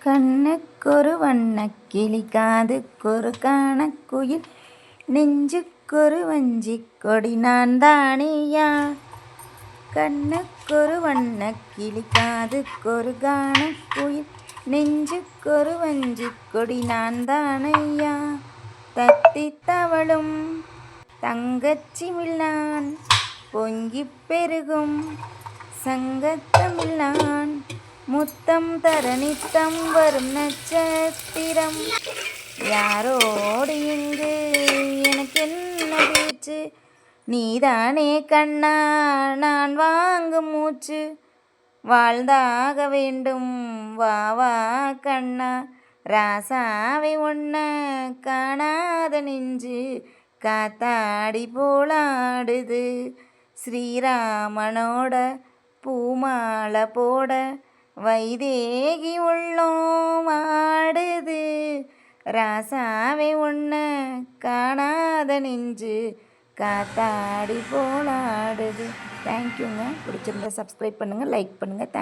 கண்ணுக்கொரு வண்ணக்கிளி காதுக்கொரு காணக்குயில் நெஞ்சுக்கொரு வஞ்சி கொடி நான் தானேயா கண்ணுக்கொரு வண்ணக்கிளி காதுக்கொரு காணக்குயில் நெஞ்சுக்கொரு வஞ்சி கொடி நான் தானையா தத்தித் தவழும் தங்கச்சிமிழான் பொங்கிப் பெருகும் சங்கத்தமிழான் முத்தம் தர நித்தம் வரும் நட்சத்திரம். யாரோடு இங்கு? எனக்கு என்ன பேச்சு? நீதானே கண்ணா நான் வாங்கும் மூச்சு. வாழ்ந்தாக வேண்டும் வா வா கண்ணா. ராசாவை ஒன்ன காணாத நெஞ்சு காத்தாடி போலாடுது. ஸ்ரீராமனோட பூமாலை போட வைதேகி உள்ளோம் ஆடுது. ராசாவை ஒன்ன காணாத நெஞ்சு காத்தாடி போலாடுது தேங்க்யூங்க பிடிச்சிருந்தா சப்ஸ்கிரைப் பண்ணுங்கள் லைக் பண்ணுங்கள் தேங்க்